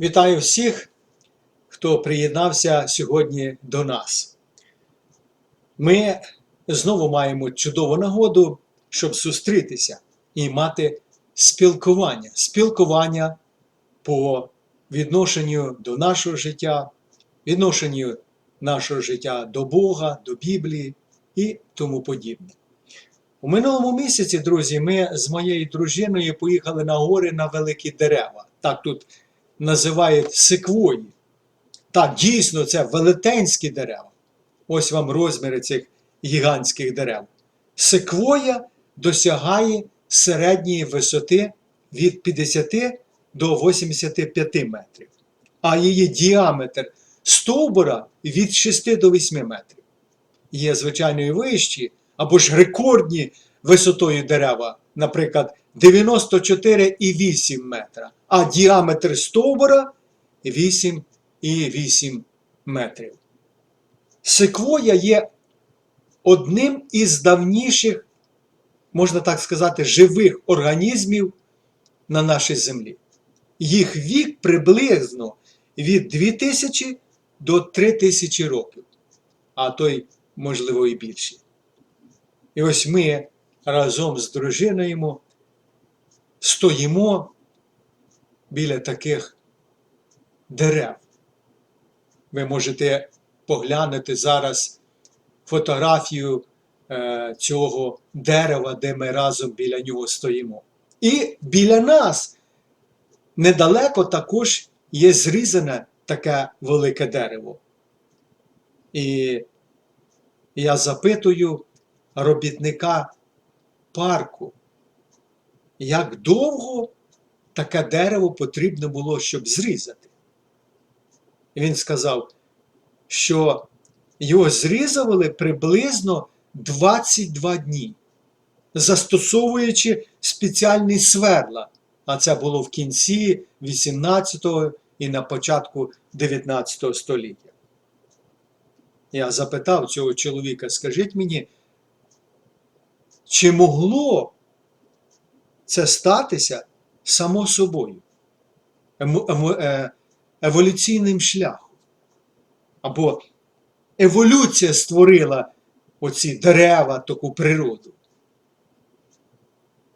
Вітаю всіх, хто приєднався сьогодні до нас. Ми знову маємо чудову нагоду, щоб зустрітися і мати спілкування. Спілкування по відношенню до нашого життя, відношенню нашого життя до Бога, до Біблії і тому подібне. У минулому місяці, друзі, ми з моєю дружиною поїхали на гори на великі дерева. Так тут називають секвої. Так, дійсно, це велетенські дерева. Ось вам розміри цих гігантських дерев. Секвоя досягає середньої висоти від 50 до 85 метрів, а її діаметр стовбура від 6 до 8 метрів. Є, звичайно, і вищі або ж рекордні висотою дерева, наприклад, 94,8 метра, а діаметр стовбура 8,8 метрів. Секвоя є одним із давніших, можна так сказати, живих організмів на нашій землі. Їх вік приблизно від 2000 до 3000 років, а то й, можливо, і більше. І ось ми разом з дружиною стоїмо біля таких дерев. Ви можете поглянути зараз фотографію е, цього дерева, де ми разом біля нього стоїмо. І біля нас недалеко також є зрізане таке велике дерево. І я запитую робітника парку, як довго таке дерево потрібно було, щоб зрізати. І він сказав, що його зрізували приблизно 22 дні, застосовуючи спеціальні сверла. А це було в кінці 18-го і на початку 19 століття. Я запитав цього чоловіка, скажіть мені, чи могло це статися само собою, е, еволюційним шляхом? Або еволюція створила оці дерева, таку природу?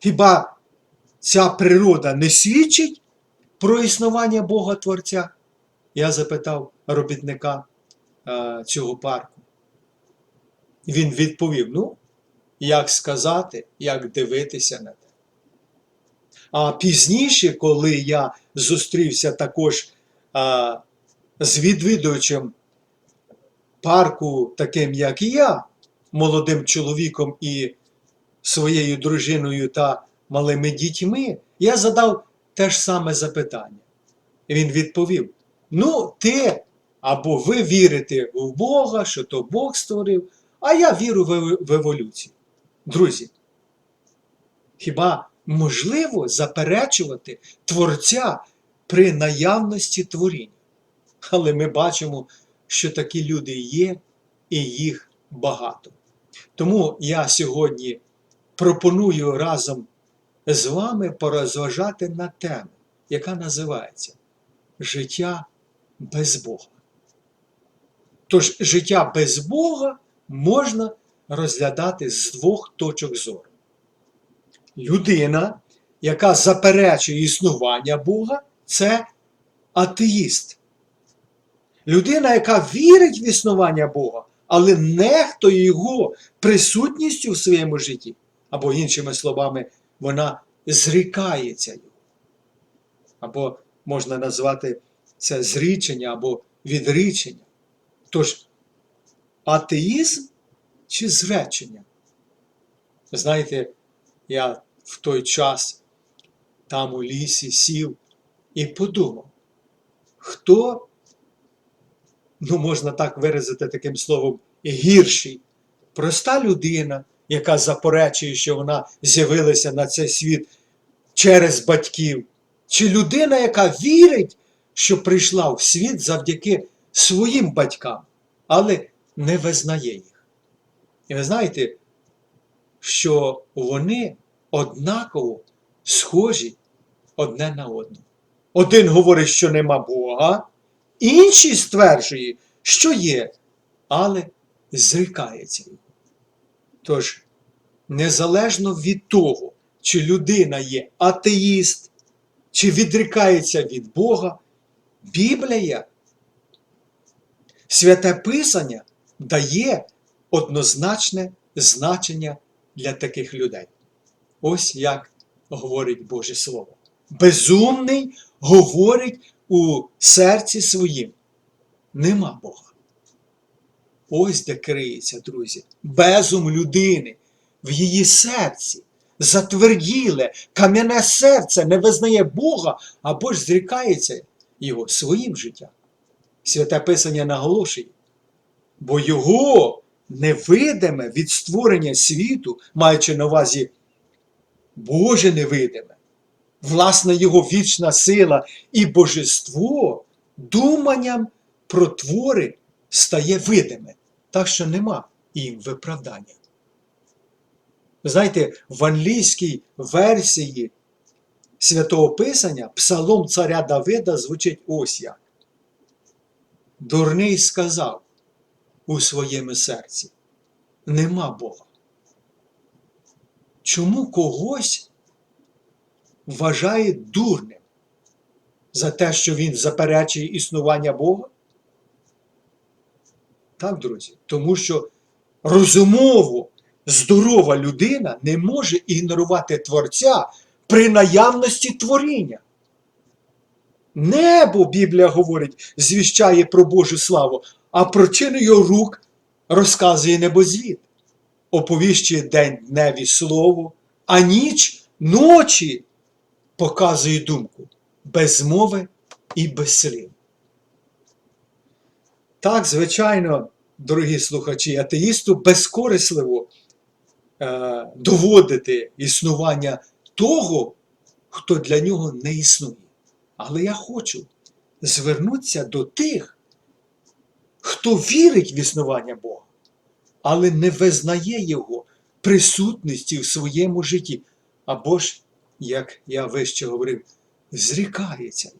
Хіба ця природа не свідчить про існування Бога Творця? Я запитав робітника е, цього парку. Він відповів: ну, як сказати, як дивитися на те. А пізніше, коли я зустрівся також а, з відвідувачем парку, таким як і я, молодим чоловіком і своєю дружиною та малими дітьми, я задав те ж саме запитання. Він відповів: Ну, ти або ви вірите в Бога, що то Бог створив, а я вірю в еволюцію. Друзі, хіба можливо заперечувати Творця при наявності творіння? Але ми бачимо, що такі люди є, і їх багато. Тому я сьогодні пропоную разом з вами порозважати на тему, яка називається Життя без Бога. Тож життя без Бога можна розглядати з двох точок зору. Людина, яка заперечує існування Бога, це атеїст. Людина, яка вірить в існування Бога, але нехтує його присутністю в своєму житті, або іншими словами, вона зрікається його. Або можна назвати це зрічення або відрічення. Тож, атеїзм чи зречення? Знаєте, я в той час там у лісі сів і подумав, хто, ну можна так виразити таким словом, гірший, проста людина, яка заперечує, що вона з'явилася на цей світ через батьків, чи людина, яка вірить, що прийшла в світ завдяки своїм батькам, але не визнає їх. І ви знаєте, що вони однаково схожі одне на одного. Один говорить, що нема Бога, інший стверджує, що є, але зрікається. його. Тож, незалежно від того, чи людина є атеїст, чи відрікається від Бога, Біблія, святе Писання дає однозначне значення для таких людей. Ось як говорить Боже Слово. Безумний говорить у серці своїм. Нема Бога. Ось де криється, друзі, безум людини в її серці. Затверділе, кам'яне серце не визнає Бога або ж зрікається його своїм життям. Святе Писання наголошує, бо його невидиме від створення світу, маючи на увазі Боже невидиме, власне Його вічна сила і божество думанням про твори стає видиме, так що нема їм виправдання. Знаєте, в англійській версії Святого Писання Псалом царя Давида звучить ось як. Дурний сказав у своєму серці: нема Бога. Чому когось вважає дурним за те, що він заперечує існування Бога? Так, друзі, тому що розумово здорова людина не може ігнорувати Творця при наявності творіння. Небо, Біблія говорить, звіщає про Божу славу, а про його рук розказує небозвід. Оповіщує день дневі слово, а ніч ночі показує думку без мови і без слів. Так, звичайно, дорогі слухачі, атеїсту безкорисливо е, доводити існування того, хто для нього не існує. Але я хочу звернутися до тих, хто вірить в існування Бога, але не визнає Його присутності в своєму житті, або ж, як я вище говорив, зрікається його.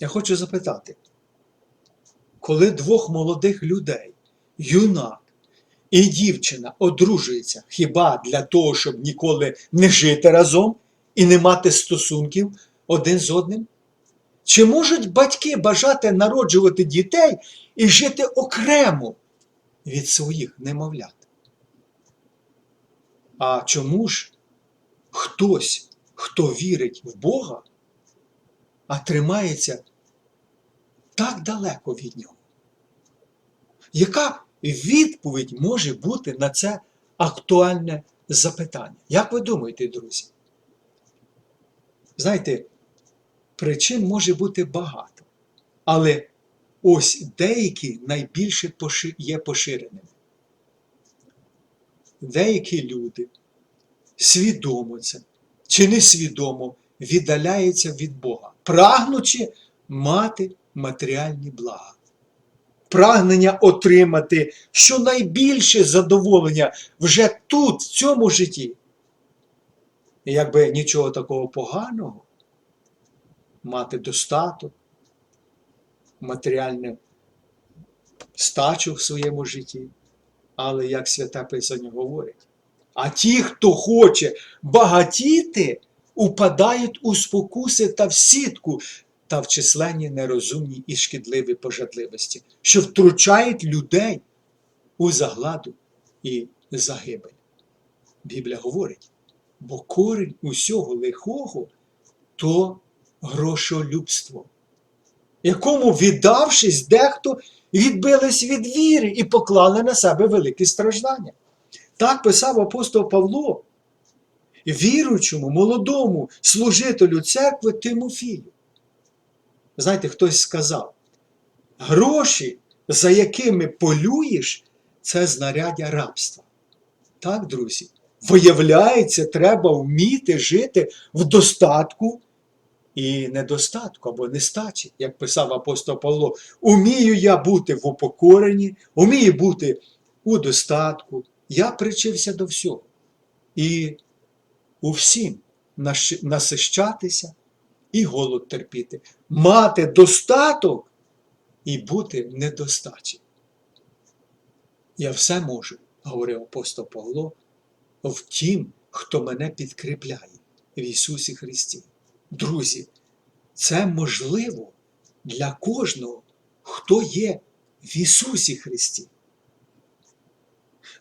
Я хочу запитати, коли двох молодих людей, юнак і дівчина одружуються хіба для того, щоб ніколи не жити разом і не мати стосунків один з одним? Чи можуть батьки бажати народжувати дітей і жити окремо від своїх немовлят? А чому ж хтось, хто вірить в Бога, а тримається так далеко від нього? Яка відповідь може бути на це актуальне запитання? Як ви думаєте, друзі? Знаєте, причин може бути багато, але ось деякі найбільше є поширеними. Деякі люди свідомо це чи несвідомо віддаляються від Бога, прагнучи мати матеріальні блага. Прагнення отримати щонайбільше задоволення вже тут, в цьому житті. Якби нічого такого поганого, мати достаток, матеріальну стачу в своєму житті. Але як святе Писання говорить, а ті, хто хоче багатіти, упадають у спокуси та в сітку та в численні нерозумні і шкідливі пожадливості, що втручають людей у загладу і загибель. Біблія говорить, бо корінь усього лихого то грошолюбство, якому, віддавшись, дехто відбились від віри і поклали на себе великі страждання. Так писав апостол Павло, віруючому, молодому служителю церкви Тимофію. Знаєте, хтось сказав, гроші, за якими полюєш, це знаряддя рабства. Так, друзі, виявляється, треба вміти жити в достатку і недостатку або нестачі, як писав апостол Павло. Умію я бути в упокоренні, умію бути у достатку. Я причився до всього. І у всім насищатися і голод терпіти, мати достаток і бути в недостачі. Я все можу, говорив апостол Павло, в тім, хто мене підкріпляє в Ісусі Христі. Друзі, це можливо для кожного, хто є в Ісусі Христі.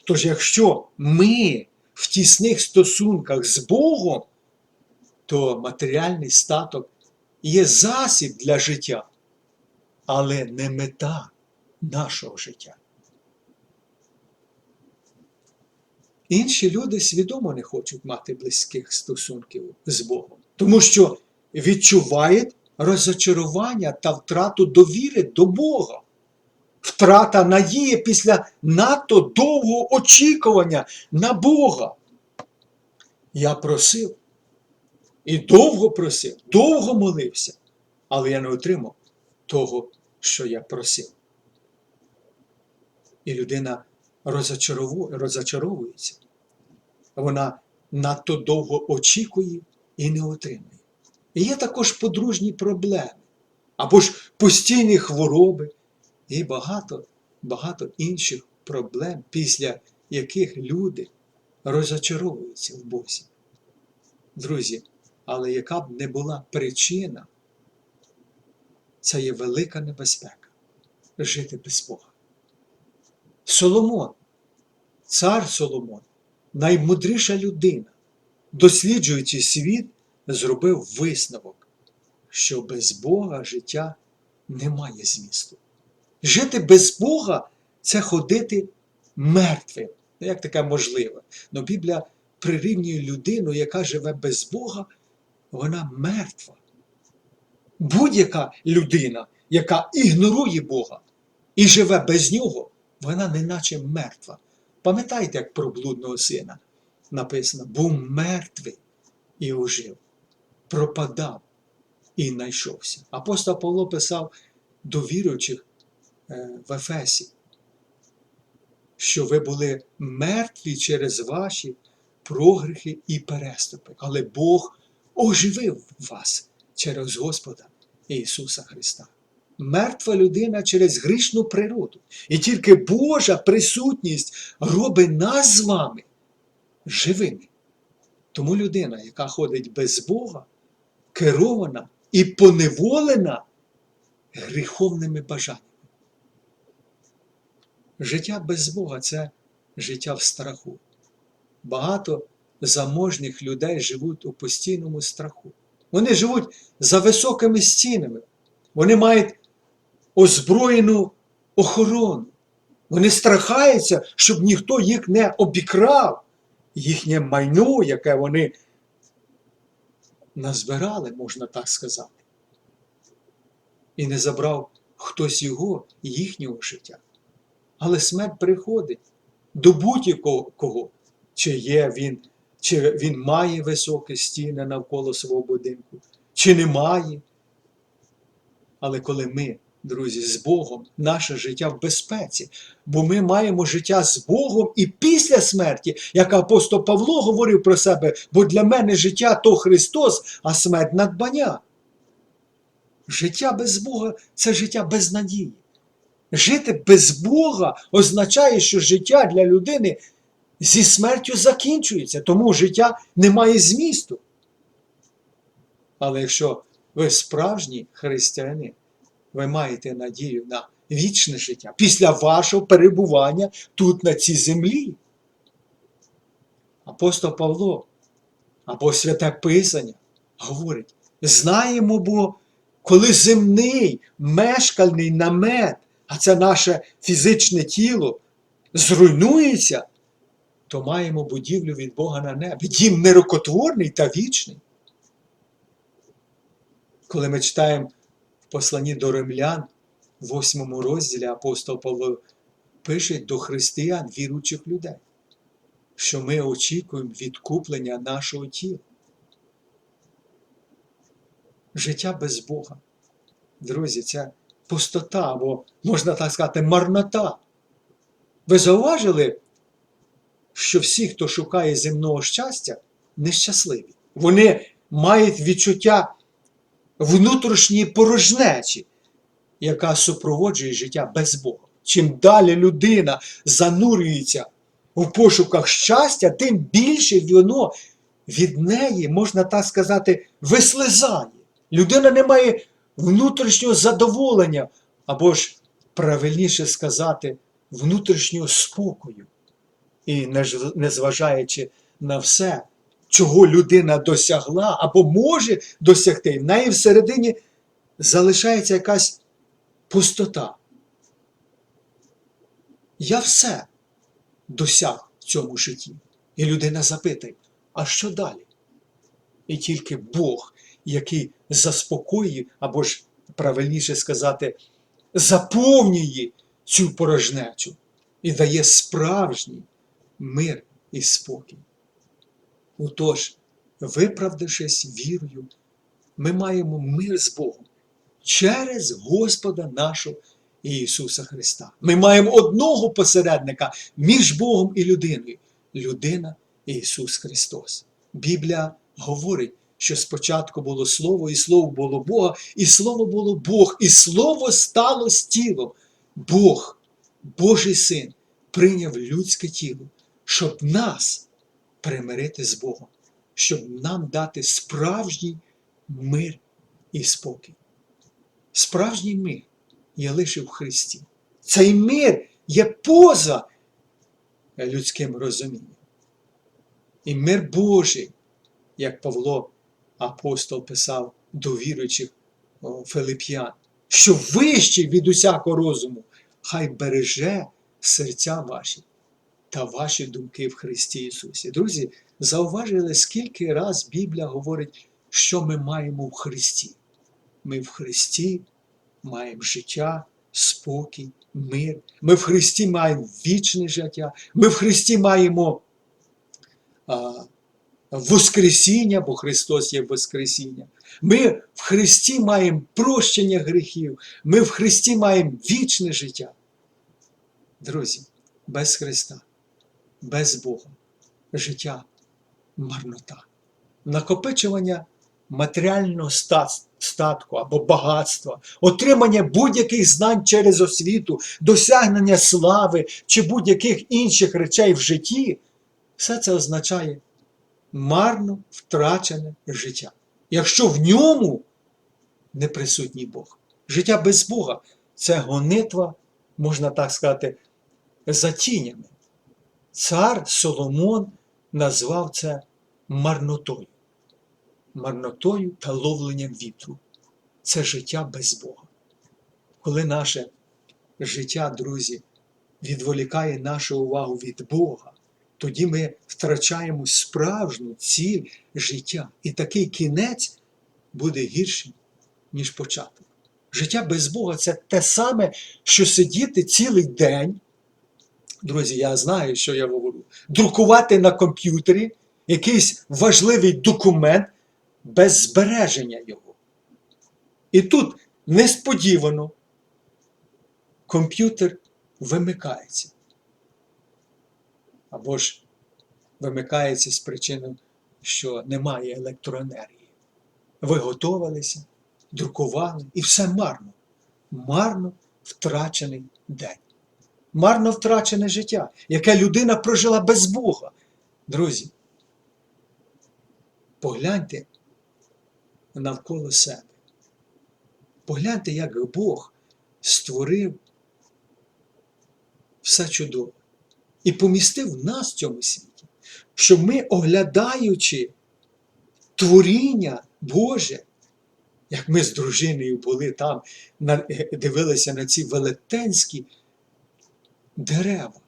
Тож, якщо ми в тісних стосунках з Богом, то матеріальний статок є засіб для життя, але не мета нашого життя. Інші люди свідомо не хочуть мати близьких стосунків з Богом, тому що відчувають розочарування та втрату довіри до Бога. Втрата надії після надто довгого очікування на Бога. Я просив і довго просив, довго молився, але я не отримав того, що я просив. І людина розочаровується. Вона надто довго очікує і не отримує. І є також подружні проблеми, або ж постійні хвороби, і багато, багато інших проблем, після яких люди розочаровуються в Бозі. Друзі, але яка б не була причина, це є велика небезпека жити без Бога. Соломон, цар Соломон, наймудріша людина, досліджуючи світ, зробив висновок, що без Бога життя не має змісту. Жити без Бога це ходити мертвим. Ну, Як таке можливе? Ну, Біблія прирівнює людину, яка живе без Бога, вона мертва. Будь-яка людина, яка ігнорує Бога і живе без нього, вона неначе мертва. Пам'ятаєте, як про блудного сина написано: був мертвий і ожив, пропадав і знайшовся. Апостол Павло писав до віруючих е, в Ефесі, що ви були мертві через ваші прогрехи і переступи, але Бог оживив вас через Господа Ісуса Христа. Мертва людина через грішну природу. І тільки Божа присутність робить нас з вами живими. Тому людина, яка ходить без Бога, керована і поневолена гріховними бажаннями. Життя без Бога це життя в страху. Багато заможних людей живуть у постійному страху. Вони живуть за високими стінами. Вони мають озброєну охорону. Вони страхаються, щоб ніхто їх не обікрав. Їхнє майно, яке вони назбирали, можна так сказати. І не забрав хтось його, їхнього життя. Але смерть приходить до будь-якого, чи є він, чи він має високі стіни навколо свого будинку, чи не має. Але коли ми, друзі, з Богом, наше життя в безпеці, бо ми маємо життя з Богом і після смерті, як апостол Павло говорив про себе, бо для мене життя то Христос, а смерть надбання. Життя без Бога це життя без надії. Жити без Бога означає, що життя для людини зі смертю закінчується, тому життя не має змісту. Але якщо ви справжній християнин, ви маєте надію на вічне життя після вашого перебування тут, на цій землі. Апостол Павло або Святе Писання говорить: знаємо, бо коли земний мешкальний намет, а це наше фізичне тіло, зруйнується, то маємо будівлю від Бога на небі. Дім нерокотворний та вічний. Коли ми читаємо посланні до римлян, в восьмому розділі апостол Павло пише до християн, віруючих людей, що ми очікуємо відкуплення нашого тіла. Життя без Бога. Друзі, це пустота, або, можна так сказати, марнота. Ви зауважили, що всі, хто шукає земного щастя, нещасливі. Вони мають відчуття внутрішньої порожнечі, яка супроводжує життя без Бога. Чим далі людина занурюється у пошуках щастя, тим більше воно від неї, можна так сказати, вислизає. Людина не має внутрішнього задоволення, або ж правильніше сказати, внутрішнього спокою. І незважаючи на все, чого людина досягла або може досягти, в неї всередині залишається якась пустота. Я все досяг в цьому житті. І людина запитує, а що далі? І тільки Бог, який заспокоює, або ж правильніше сказати, заповнює цю порожнечу і дає справжній мир і спокій. Отож, виправдавшись вірою, ми маємо мир з Богом через Господа нашого Ісуса Христа. Ми маємо одного посередника між Богом і людиною. Людина Ісус Христос. Біблія говорить, що спочатку було Слово, і Слово було Бога, і Слово було Бог, і Слово стало з тілом. Бог, Божий Син, прийняв людське тіло, щоб нас примирити з Богом, щоб нам дати справжній мир і спокій. Справжній мир є лише в Христі. Цей мир є поза людським розумінням. І мир Божий, як Павло апостол писав до віруючих Филип'ян, що вищий від усякого розуму, хай береже серця ваші та ваші думки в Христі Ісусі. Друзі, зауважили, скільки раз Біблія говорить, що ми маємо в Христі. Ми в Христі маємо життя, спокій, мир. Ми в Христі маємо вічне життя. Ми в Христі маємо а, Воскресіння, бо Христос є Воскресіння. Ми в Христі маємо прощення гріхів. Ми в Христі маємо вічне життя. Друзі, без Христа, без Бога, життя марнота. Накопичування матеріального статку або багатства, отримання будь-яких знань через освіту, досягнення слави чи будь-яких інших речей в житті, все це означає марно втрачене життя. Якщо в ньому не присутній Бог. Життя без Бога це гонитва, можна так сказати, за тінями. Цар Соломон назвав це марнотою. Марнотою та ловленням вітру. Це життя без Бога. Коли наше життя, друзі, відволікає нашу увагу від Бога, тоді ми втрачаємо справжню ціль життя. І такий кінець буде гіршим, ніж початок. Життя без Бога це те саме, що сидіти цілий день. Друзі, я знаю, що я говорю. Друкувати на комп'ютері якийсь важливий документ без збереження його. І тут несподівано комп'ютер вимикається. Або ж вимикається з причини, що немає електроенергії. Ви готувалися, друкували, і все марно. Марно втрачений день. Марно втрачене життя, яке людина прожила без Бога. Друзі, погляньте навколо себе. Погляньте, як Бог створив все чудове і помістив нас в цьому світі, щоб ми, оглядаючи творіння Боже, як ми з дружиною були там, дивилися на ці велетенські дерева,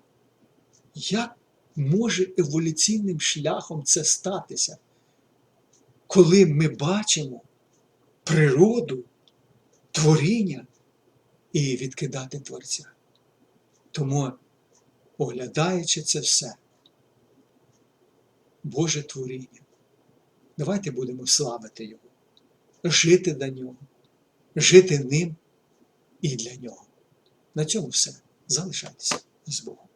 як може еволюційним шляхом це статися, коли ми бачимо природу, творіння і відкидати Творця. Тому, оглядаючи це все, Боже творіння, давайте будемо славити Його, жити для Нього, жити ним і для Нього. На цьому все. Залишайтеся з Богом.